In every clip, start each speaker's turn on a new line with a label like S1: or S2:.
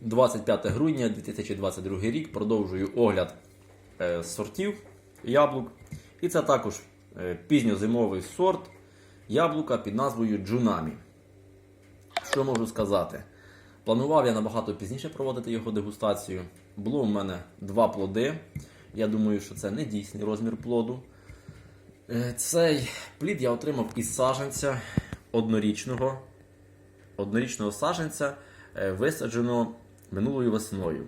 S1: 25 грудня 2022 рік. Продовжую огляд е, сортів яблук. І це також е, пізньозимовий сорт яблука під назвою Джунамі. Що можу сказати? Планував я набагато пізніше проводити його дегустацію. Було у мене два плоди. Я думаю, що це не дійсний розмір плоду. Е, Цей плід я отримав із саженця однорічного, однорічного саженця, висаджено минулою весною,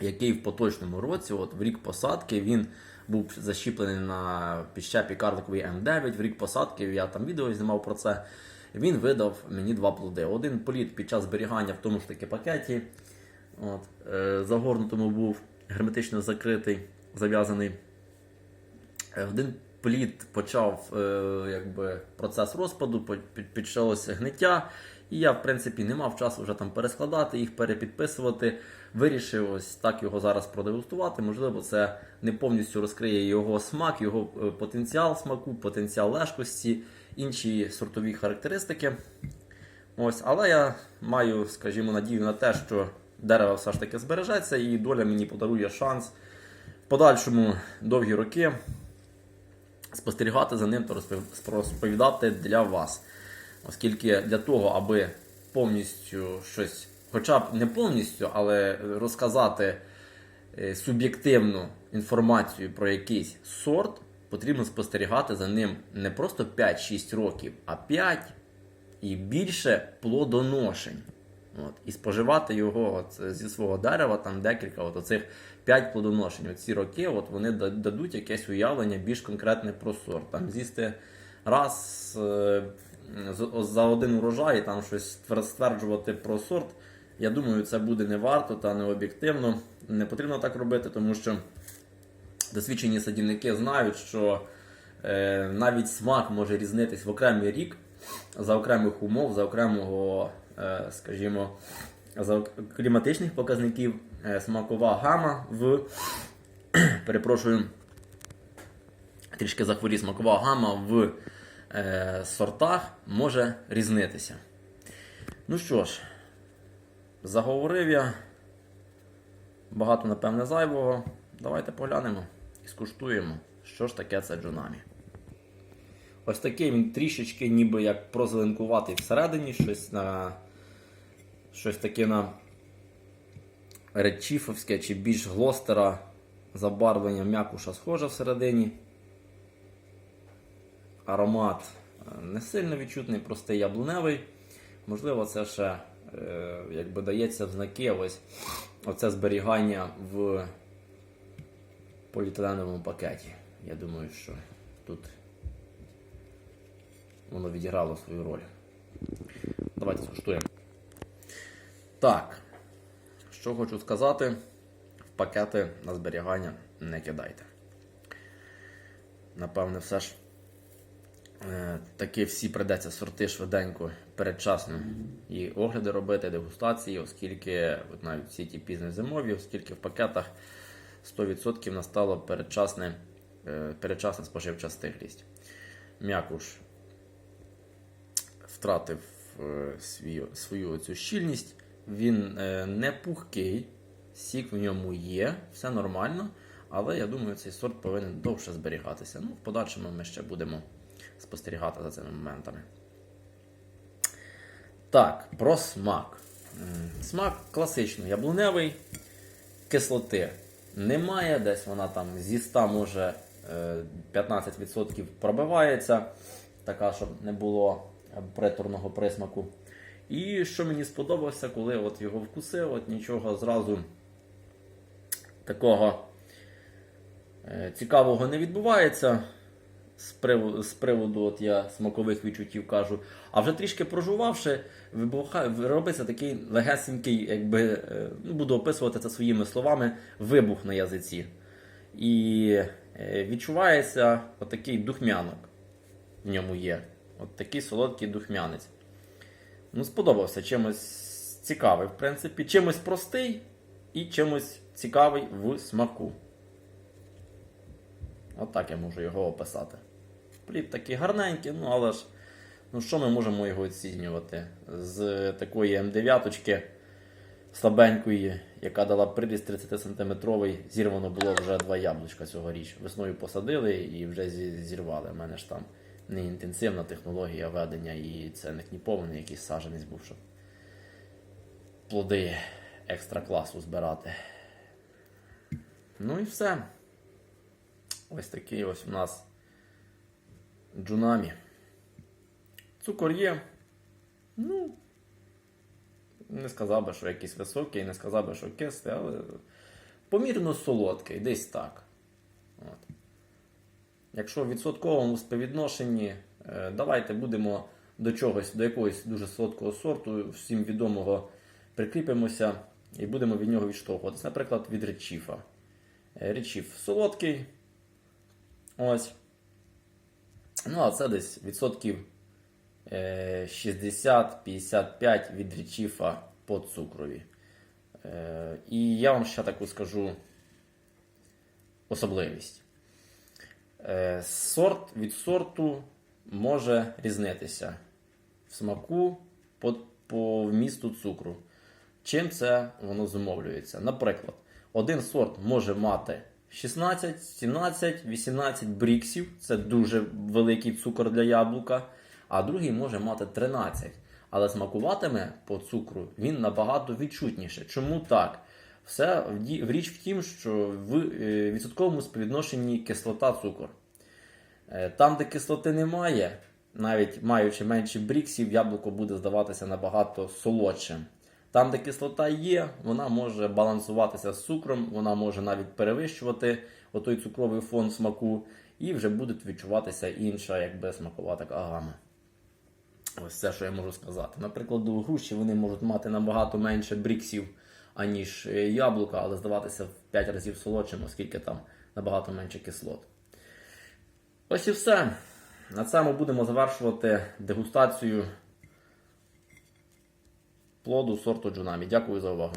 S1: який в поточному році, от в рік посадки, він був защіплений на підщепі карликовий М9. В рік посадки я там відео знімав про це. Він видав мені два плоди. Один плід під час зберігання в тому ж таки пакеті. От, е, загорнутому був герметично закритий, зав'язаний. Е, Один плід почав е, якби, процес розпаду, по- почалося гниття. І я, в принципі, не мав часу вже там перескладати їх, перепідписувати. Вирішив ось так його зараз продегустувати. Можливо, це не повністю розкриє його смак, його е, потенціал смаку, потенціал лежкості, інші сортові характеристики. Ось, але я маю, скажімо, надію на те, що дерево все ж таки збережеться, і доля мені подарує шанс в подальшому довгі роки спостерігати за ним та розповідати для вас. Оскільки для того, аби повністю щось, хоча б не повністю, але розказати е, суб'єктивну інформацію про якийсь сорт, потрібно спостерігати за ним не просто 5-6 років, а 5 і більше плодоношень. От, і споживати його от, зі свого дерева, там декілька от оцих 5 плодоношень. Оці роки от, вони дадуть якесь уявлення більш конкретне про сорт. Там з'їсти раз е, за один урожай там щось стверджувати про сорт. Я думаю, це буде не варто та не об'єктивно. Не потрібно так робити, тому що досвідчені садівники знають, що е, навіть смак може різнитись в окремий рік за окремих умов, за окремого, е, скажімо, за кліматичних показників е, смакова гама в перепрошую, трішки захворів смакова гама в сортах може різнитися. Ну що ж, заговорив я. Багато, напевне, зайвого. Давайте поглянемо і скуштуємо, що ж таке це джунамі. Ось такий він трішечки ніби як прозеленкуватий всередині, щось на щось таке на редчіфовське чи більш глостера забарвлення м'якуша схоже всередині. Аромат е, не сильно відчутний, простий яблуневий. Можливо, це ще е, якби дається в знаки ось оце зберігання в поліетиленовому пакеті. Я думаю, що тут воно відіграло свою роль. Давайте скуштуємо. Так, що хочу сказати, в пакети на зберігання не кидайте. Напевне, все ж таки всі придеться сорти швиденько, передчасно і огляди робити, дегустації, оскільки навіть всі ті пізньозимові, оскільки в пакетах 100% настало передчасне, е, передчасна споживча стиглість. М'якуш втратив е, свій, свою цю щільність. Він е, не пухкий, сік в ньому є, все нормально. Але я думаю, цей сорт повинен довше зберігатися. Ну, в подальшому ми ще будемо спостерігати за цими моментами. Так, про смак. Смак класично яблуневий, кислоти немає, десь вона там зі 100 може е, 15% пробивається, така, щоб не було е, приторного присмаку. І що мені сподобалося, коли от його вкусив, от нічого зразу такого е, цікавого не відбувається. З приводу, з приводу от я смакових відчуттів кажу. А вже трішки прожувавши, робиться такий легесенький, якби, е, ну, буду описувати це своїми словами, вибух на язиці. І е, відчувається отакий духмянок в ньому є. От такий солодкий духмянець. Ну, сподобався чимось цікавий, в принципі, чимось простий і чимось цікавий в смаку. Отак я можу його описати. Плід такий гарненький, ну але ж, ну що ми можемо його оцінювати? З такої М9 слабенької, яка дала приріст 30 сантиметровий, зірвано було вже два яблучка цьогоріч. Весною посадили і вже зірвали. У мене ж там не інтенсивна технологія ведення, і це не кніпований якийсь саджанець був, щоб плоди екстра класу збирати. Ну і все. Ось такий ось у нас джунамі. Цукор є. Ну, не сказав би, що якийсь високий, не сказав би, що кислий, але помірно солодкий, десь так. От. Якщо в відсотковому співвідношенні, е, давайте будемо до чогось, до якогось дуже солодкого сорту, всім відомого, прикріпимося і будемо від нього відштовхуватися. Наприклад, від речіфа. Е, Речіф солодкий. Ось. Ну, а це десь відсотків е, 60-55 від речіфа по цукрові. Е, І я вам ще таку скажу особливість. Е, Сорт від сорту може різнитися в смаку по, по вмісту цукру. Чим це воно зумовлюється? Наприклад, один сорт може мати 16, 17, 18 бріксів, це дуже великий цукор для яблука, а другий може мати 13. Але смакуватиме по цукру він набагато відчутніше. Чому так? Все річ в тім, що в е, відсотковому співвідношенні кислота цукор. Е, Там, де кислоти немає, навіть маючи менше бріксів, яблуко буде здаватися набагато солодшим. Там, де кислота є, вона може балансуватися з цукром, вона може навіть перевищувати отой цукровий фон смаку, і вже буде відчуватися інша, якби смакова така гама. Ось це, що я можу сказати. Наприклад, у груші вони можуть мати набагато менше бріксів, аніж е, яблука, але здаватися в 5 разів солодшим, оскільки там набагато менше кислот. Ось і все. На цьому будемо завершувати дегустацію плоду сорту Джунамі. Дякую за увагу.